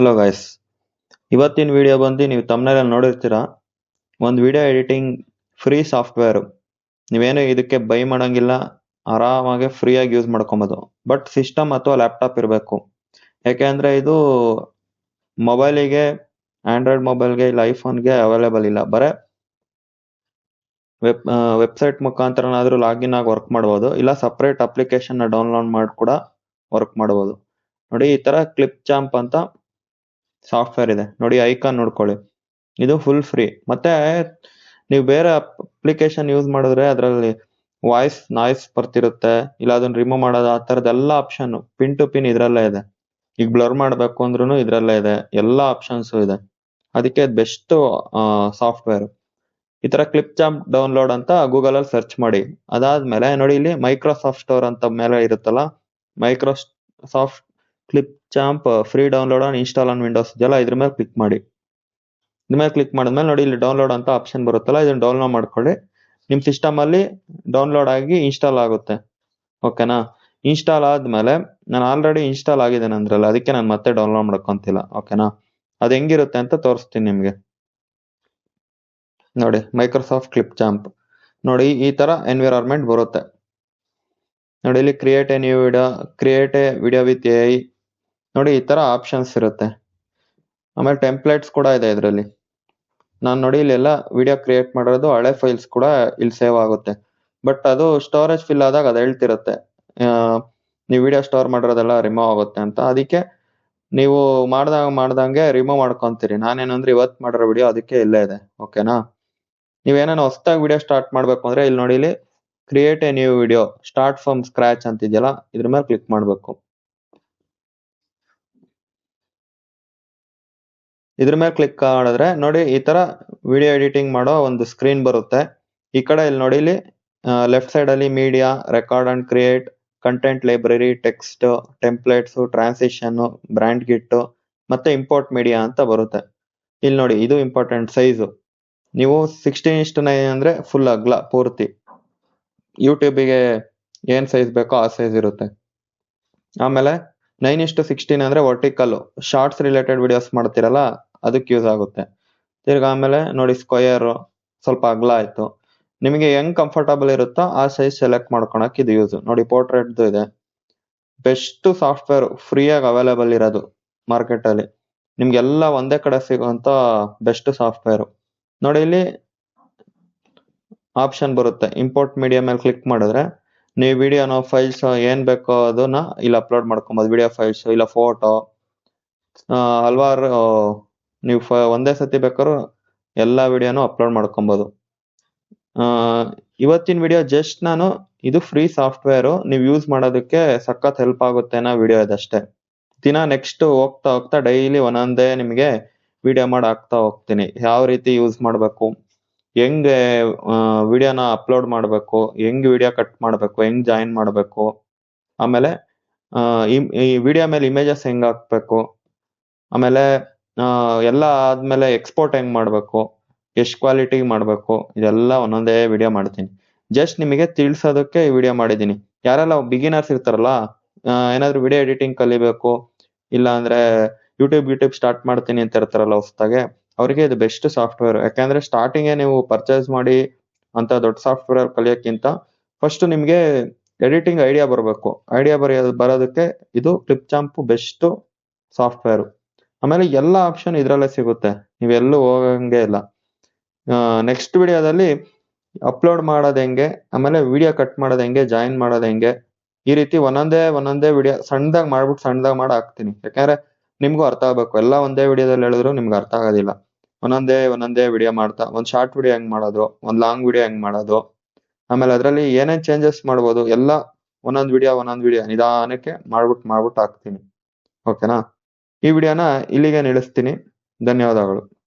Hello guys ಇವತ್ತಿನ video ಬಂದು ನೀವು ತಮ್ಮನೇಲಿ ನೋಡಿರ್ತೀರ? ಒಂದು ವಿಡಿಯೋ ಎಡಿಟಿಂಗ್ ಫ್ರೀ ಸಾಫ್ಟ್ವೇರ್ ನೀವೇನು ಇದಕ್ಕೆ ಬೈ ಮಾಡೋಂಗಿಲ್ಲ, ಆರಾಮಾಗಿ ಫ್ರೀಯಾಗಿ ಯೂಸ್ ಮಾಡ್ಕೊಬೋದು. ಬಟ್ ಸಿಸ್ಟಮ್ ಅಥವಾ ಲ್ಯಾಪ್ಟಾಪ್ ಇರಬೇಕು. ಯಾಕೆಂದ್ರೆ ಇದು ಮೊಬೈಲಿಗೆ ಆಂಡ್ರಾಯ್ಡ್ ಮೊಬೈಲ್ಗೆ ಇಲ್ಲ ಐಫೋನ್ಗೆ ಅವೈಲೇಬಲ್ ಇಲ್ಲ. ಬರೇ ವೆಬ್ ವೆಬ್ಸೈಟ್ ಮುಖಾಂತರನಾದರೂ ಲಾಗಿನ್ ಆಗಿ ವರ್ಕ್ ಮಾಡ್ಬೋದು. ಇಲ್ಲ ಸಪ್ರೇಟ್ ಅಪ್ಲಿಕೇಶನ್ ಡೌನ್ಲೋಡ್ ಮಾಡಿ ಕೂಡ ವರ್ಕ್ ಮಾಡ್ಬೋದು. ನೋಡಿ, ಈ ತರ ಕ್ಲಿಪ್ ಚಾಂಪ್ ಅಂತ ಸಾಫ್ಟ್ವೇರ್ ಇದೆ. ನೋಡಿ ಐಕಾನ್ ನೋಡ್ಕೊಳ್ಳಿ. ಇದು ಫುಲ್ ಫ್ರೀ ಮತ್ತೆ ನೀವು ಬೇರೆ ಅಪ್ಲಿಕೇಶನ್ ಯೂಸ್ ಮಾಡಿದ್ರೆ ಅದರಲ್ಲಿ ವಾಯ್ಸ್ ನಾಯ್ಸ್ ಬರ್ತಿರುತ್ತೆ. ಇಲ್ಲ ಅದನ್ನ ರಿಮೂವ್ ಮಾಡೋದು ಆ ಥರದ್ದೆಲ್ಲ ಆಪ್ಷನ್ ಪಿನ್ ಟು ಪಿನ್ ಇದ್ರಲ್ಲೇ ಇದೆ. ಈಗ ಬ್ಲರ್ ಮಾಡ್ಬೇಕು ಅಂದ್ರೂ ಇದ್ರಲ್ಲೇ ಇದೆ. ಎಲ್ಲ ಆಪ್ಷನ್ಸ್ ಇದೆ. ಅದಕ್ಕೆ ಬೆಸ್ಟ್ ಸಾಫ್ಟ್ವೇರ್ ಈ ತರ ಕ್ಲಿಪ್ ಚಾಂಪ್ ಡೌನ್ಲೋಡ್ ಅಂತ ಗೂಗಲ್ ಅಲ್ಲಿ ಸರ್ಚ್ ಮಾಡಿ. ಅದಾದ್ಮೇಲೆ ನೋಡಿ ಇಲ್ಲಿ ಮೈಕ್ರೋಸಾಫ್ಟ್ ಸ್ಟೋರ್ ಅಂತ ಮೇಲೆ ಇರುತ್ತಲ್ಲ Microsoft Clipchamp free download on install on Windows ಇದೆಯಲ್ಲ, ಇದ್ರ ಮೇಲೆ ಕ್ಲಿಕ್ ಮಾಡಿ. ಇದ್ರ ಮೇಲೆ ಕ್ಲಿಕ್ ಮಾಡಿದ್ಮೇಲೆ ನೋಡಿ, ಇಲ್ಲಿ ಡೌನ್ಲೋಡ್ ಅಂತ ಆಪ್ಷನ್ ಬರುತ್ತಲ್ಲ, ಇದನ್ನ ಡೌನ್ಲೋಡ್ ಮಾಡ್ಕೊಳ್ಳಿ. ನಿಮ್ಮ ಸಿಸ್ಟಮಲ್ಲಿ ಡೌನ್ಲೋಡ್ ಆಗಿ ಇನ್ಸ್ಟಾಲ್ ಆಗುತ್ತೆ. ಓಕೆನಾ ಇನ್ಸ್ಟಾಲ್ ಆದ್ಮೇಲೆ ನಾನು ಆಲ್ರೆಡಿ ಇನ್ಸ್ಟಾಲ್ ಆಗಿದೆ ಅಂದ್ರಲ್ಲ ಅದಕ್ಕೆ ನಾನು ಮತ್ತೆ ಡೌನ್ಲೋಡ್ ಮಾಡ್ಕೊಂತಿಲ್ಲ. ಓಕೆನಾ ಅದು ಹೆಂಗಿರುತ್ತೆ ಅಂತ ತೋರಿಸ್ತೀನಿ ನಿಮಗೆ. ನೋಡಿ ಮೈಕ್ರೋಸಾಫ್ಟ್ ಕ್ಲಿಪ್ ಚಾಂಪ್ ನೋಡಿ, ಈ ತರ ಎನ್ವಿರಾನ್ಮೆಂಟ್ ಬರುತ್ತೆ. ನೋಡಿ, ಇಲ್ಲಿ create a new video create a video with A I ನೋಡಿ, ಈ ತರ ಆಪ್ಷನ್ಸ್ ಇರುತ್ತೆ. ಆಮೇಲೆ ಟೆಂಪ್ಲೇಟ್ಸ್ ಕೂಡ ಇದೆ ಇದರಲ್ಲಿ. ನಾನು ನೋಡಿ, ಇಲ್ಲೆಲ್ಲ ವಿಡಿಯೋ ಕ್ರಿಯೇಟ್ ಮಾಡಿರೋದು ಹಳೆ ಫೈಲ್ಸ್ ಕೂಡ ಇಲ್ಲಿ ಸೇವ್ ಆಗುತ್ತೆ. ಬಟ್ ಅದು ಸ್ಟೋರೇಜ್ ಫಿಲ್ ಆದಾಗ ಅದು ಹೇಳ್ತಿರುತ್ತೆ. ನೀವು ವಿಡಿಯೋ ಸ್ಟೋರ್ ಮಾಡಿರೋದೆಲ್ಲ ರಿಮೂವ್ ಆಗುತ್ತೆ ಅಂತ. ಅದಕ್ಕೆ ನೀವು ಮಾಡ್ದಾಗ ಮಾಡ್ದಂಗೆ ರಿಮೂವ್ ಮಾಡ್ಕೊಂತೀರಿ. ನಾನೇನಂದ್ರೆ ಇವತ್ತು ಮಾಡಿರೋ ವಿಡಿಯೋ ಅದಕ್ಕೆ ಇಲ್ಲೇ ಇದೆ. ಓಕೆನಾ ನೀವೇನೇನು ಹೊಸ್ದಾಗಿ ವಿಡಿಯೋ ಸ್ಟಾರ್ಟ್ ಮಾಡಬೇಕು ಅಂದ್ರೆ ಇಲ್ಲಿ ನೋಡಿ, ಇಲ್ಲಿ create a new video start from scratch ಅಂತಿದೆಯಲ್ಲ, ಇದ್ರ ಮೇಲೆ ಕ್ಲಿಕ್ ಮಾಡಬೇಕು. ಇದ್ರ ಮೇಲೆ ಕ್ಲಿಕ್ ಮಾಡಿದ್ರೆ ನೋಡಿ ಈ ತರ ವಿಡಿಯೋ ಎಡಿಟಿಂಗ್ ಮಾಡೋ ಒಂದು ಸ್ಕ್ರೀನ್ ಬರುತ್ತೆ. ಈ ಕಡೆ ಇಲ್ಲಿ ನೋಡಿ ಇಲ್ಲಿ ಲೆಫ್ಟ್ ಸೈಡ್ ಅಲ್ಲಿ media record and create content library text templates transition brand kit ಮತ್ತೆ ಇಂಪೋರ್ಟ್ ಮೀಡಿಯಾ ಅಂತ ಬರುತ್ತೆ. ಇಲ್ಲಿ ನೋಡಿ ಇದು ಇಂಪಾರ್ಟೆಂಟ್ ಸೈಜು ನೀವು ಸಿಕ್ಸ್ಟೀನ್ ಇಷ್ಟು ನೈನ್ ಅಂದ್ರೆ ಫುಲ್ ಅಗ್ಲ, ಪೂರ್ತಿ. ಯೂಟ್ಯೂಬಿಗೆ ಏನ್ ಸೈಜ್ ಬೇಕೋ ಆ ಸೈಜ್ ಇರುತ್ತೆ. ಆಮೇಲೆ ನೈನ್ ಇಷ್ಟು ಸಿಕ್ಸ್ಟೀನ್ ಅಂದ್ರೆ ವರ್ಟಿಕಲ್ ಶಾರ್ಟ್ಸ್ ರಿಲೇಟೆಡ್ ವಿಡಿಯೋಸ್ ಮಾಡ್ತಿರಲ್ಲ ಅದಕ್ಕೆ ಯೂಸ್ ಆಗುತ್ತೆ. ತಿರ್ಗ ಆಮೇಲೆ ನೋಡಿ ಸ್ಕ್ವಯರ್ ಸ್ವಲ್ಪ ಅಗ್ಲ ಆಯ್ತು. ನಿಮಗೆ ಹೆಂಗ್ ಕಂಫರ್ಟಬಲ್ ಇರುತ್ತೋ ಆ ಸೈಜ್ ಸೆಲೆಕ್ಟ್ ಮಾಡ್ಕೊಳಕ್ ಇದು ಯೂಸ್ ನೋಡಿ ಪೋರ್ಟ್ರೇಟ್ದು ಇದೆ. ಬೆಸ್ಟ್ ಸಾಫ್ಟ್ವೇರ್ ಫ್ರೀಯಾಗಿ ಅವೈಲೇಬಲ್ ಇರೋದು ಮಾರ್ಕೆಟ್ ಅಲ್ಲಿ. ನಿಮ್ಗೆಲ್ಲ ಒಂದೇ ಕಡೆ ಸಿಗುವಂತ ಬೆಸ್ಟ್ ಸಾಫ್ಟ್ವೇರ್ ನೋಡಿ ಇಲ್ಲಿ ಆಪ್ಷನ್ ಬರುತ್ತೆ. ಇಂಪೋರ್ಟ್ ಮೀಡಿಯಾ ಮೇಲೆ ಕ್ಲಿಕ್ ಮಾಡಿದ್ರೆ ನೀವು ವಿಡಿಯೋನೋ ಫೈಲ್ಸ್ ಏನ್ ಬೇಕೋ ಅದನ್ನ ಇಲ್ಲಿ ಅಪ್ಲೋಡ್ ಮಾಡ್ಕೊಬೋದು. ವಿಡಿಯೋ ಫೈಲ್ಸ್ ಇಲ್ಲ ಫೋಟೋ ಹಲ್ವಾರು ನೀವು ಒಂದೇ ಸತಿ ಬೇಕಾದ್ರೂ ಎಲ್ಲ ವಿಡಿಯೋನು ಅಪ್ಲೋಡ್ ಮಾಡ್ಕೊಬೋದು. ಇವತ್ತಿನ ವಿಡಿಯೋ ಜಸ್ಟ್ ನಾನು ಇದು ಫ್ರೀ ಸಾಫ್ಟ್ವೇರು, ನೀವು ಯೂಸ್ ಮಾಡೋದಕ್ಕೆ ಸಖತ್ ಹೆಲ್ಪ್ ಆಗುತ್ತೆ ಅನ್ನೋ ವಿಡಿಯೋ ಇದಷ್ಟೇ. ದಿನ ನೆಕ್ಸ್ಟ್ ಹೋಗ್ತಾ ಹೋಗ್ತಾ ಡೈಲಿ ಒಂದೊಂದೇ ನಿಮಗೆ ವಿಡಿಯೋ ಮಾಡಿ ಹಾಕ್ತಾ ಹೋಗ್ತೀನಿ. ಯಾವ ರೀತಿ ಯೂಸ್ ಮಾಡಬೇಕು, ಹೆಂಗೆ ವಿಡಿಯೋನ ಅಪ್ಲೋಡ್ ಮಾಡಬೇಕು, ಹೆಂಗ್ ವಿಡಿಯೋ ಕಟ್ ಮಾಡಬೇಕು, ಹೆಂಗ್ ಜಾಯಿನ್ ಮಾಡಬೇಕು, ಆಮೇಲೆ ಈ ವಿಡಿಯೋ ಮೇಲೆ ಇಮೇಜಸ್ ಹೆಂಗೆ ಹಾಕ್ಬೇಕು, ಆಮೇಲೆ ಎಲ್ಲ ಆದ್ಮೇಲೆ ಎಕ್ಸ್ಪೋರ್ಟ್ ಹೆಂಗ್ ಮಾಡಬೇಕು, ಎಷ್ಟು ಕ್ವಾಲಿಟಿ ಮಾಡಬೇಕು, ಇದೆಲ್ಲ ಒಂದೊಂದೇ ವಿಡಿಯೋ ಮಾಡ್ತೀನಿ. ಜಸ್ಟ್ ನಿಮಗೆ ತಿಳಿಸೋದಕ್ಕೆ ಈ ವಿಡಿಯೋ ಮಾಡಿದ್ದೀನಿ. ಯಾರೆಲ್ಲ ಬಿಗಿನರ್ಸ್ ಇರ್ತಾರಲ್ಲ ಏನಾದ್ರು ವಿಡಿಯೋ ಎಡಿಟಿಂಗ್ ಕಲಿಬೇಕು ಇಲ್ಲ ಅಂದ್ರೆ ಯೂಟ್ಯೂಬ್ ಯೂಟ್ಯೂಬ್ ಸ್ಟಾರ್ಟ್ ಮಾಡ್ತೀನಿ ಅಂತ ಇರ್ತಾರಲ್ಲ ಹೊಸದಾಗೆ, ಅವರಿಗೆ ಇದು ಬೆಸ್ಟ್ ಸಾಫ್ಟ್ವೇರ್ ಯಾಕಂದ್ರೆ ಸ್ಟಾರ್ಟಿಂಗ್ ನೀವು ಪರ್ಚೇಸ್ ಮಾಡಿ ಅಂತ ದೊಡ್ಡ ಸಾಫ್ಟ್ವೇರ್ ಕಲಿಯೋಕ್ಕಿಂತ ಫಸ್ಟ್ ನಿಮಗೆ ಎಡಿಟಿಂಗ್ ಐಡಿಯಾ ಬರಬೇಕು. ಐಡಿಯಾ ಬರೆಯೋದು ಬರೋದಕ್ಕೆ ಇದು ಕ್ಲಿಪ್ ಚಾಂಪ್ ಬೆಸ್ಟ್ ಸಾಫ್ಟ್ವೇರ್ ಆಮೇಲೆ ಎಲ್ಲ ಆಪ್ಷನ್ ಇದ್ರಲ್ಲೇ ಸಿಗುತ್ತೆ. ನೀವೆಲ್ಲೂ ಹೋಗಂಗೆ ಇಲ್ಲ. ನೆಕ್ಸ್ಟ್ ವಿಡಿಯೋದಲ್ಲಿ ಅಪ್ಲೋಡ್ ಮಾಡೋದು ಹೆಂಗೆ, ಆಮೇಲೆ ವಿಡಿಯೋ ಕಟ್ ಮಾಡೋದು ಹೆಂಗೆ ಜಾಯಿನ್ ಮಾಡೋದು ಹೆಂಗೆ, ಈ ರೀತಿ ಒಂದೊಂದೇ ಒಂದೊಂದೇ ವಿಡಿಯೋ ಸಣ್ಣದಾಗಿ ಮಾಡ್ಬಿಟ್ಟು ಸಣ್ಣದಾಗಿ ಮಾಡಿ ಹಾಕ್ತೀನಿ. ಯಾಕಂದ್ರೆ ನಿಮಗೂ ಅರ್ಥ ಆಗ್ಬೇಕು. ಎಲ್ಲ ಒಂದೇ ವಿಡಿಯೋದಲ್ಲಿ ಹೇಳಿದ್ರು ನಿಮ್ಗೆ ಅರ್ಥ ಆಗೋದಿಲ್ಲ. ಒಂದೊಂದೇ ಒಂದೊಂದೇ ವಿಡಿಯೋ ಮಾಡ್ತಾ, ಒಂದು ಶಾರ್ಟ್ ವಿಡಿಯೋ ಹೆಂಗೆ ಮಾಡೋದು ಒಂದು ಲಾಂಗ್ ವಿಡಿಯೋ ಹೆಂಗೆ ಮಾಡೋದು ಆಮೇಲೆ ಅದರಲ್ಲಿ ಏನೇನ್ ಚೇಂಜಸ್ ಮಾಡ್ಬೋದು, ಎಲ್ಲ ಒಂದೊಂದು ವಿಡಿಯೋ ಒಂದೊಂದು ವಿಡಿಯೋ ನಿಧಾನಕ್ಕೆ ಮಾಡ್ಬಿಟ್ಟು ಮಾಡ್ಬಿಟ್ಟು ಹಾಕ್ತೀನಿ. ಓಕೆನಾ? ಈ ವಿಡಿಯೋನ ಇಲ್ಲಿಗೆ ನಿಲ್ಲಿಸ್ತೀನಿ. ಧನ್ಯವಾದಗಳು.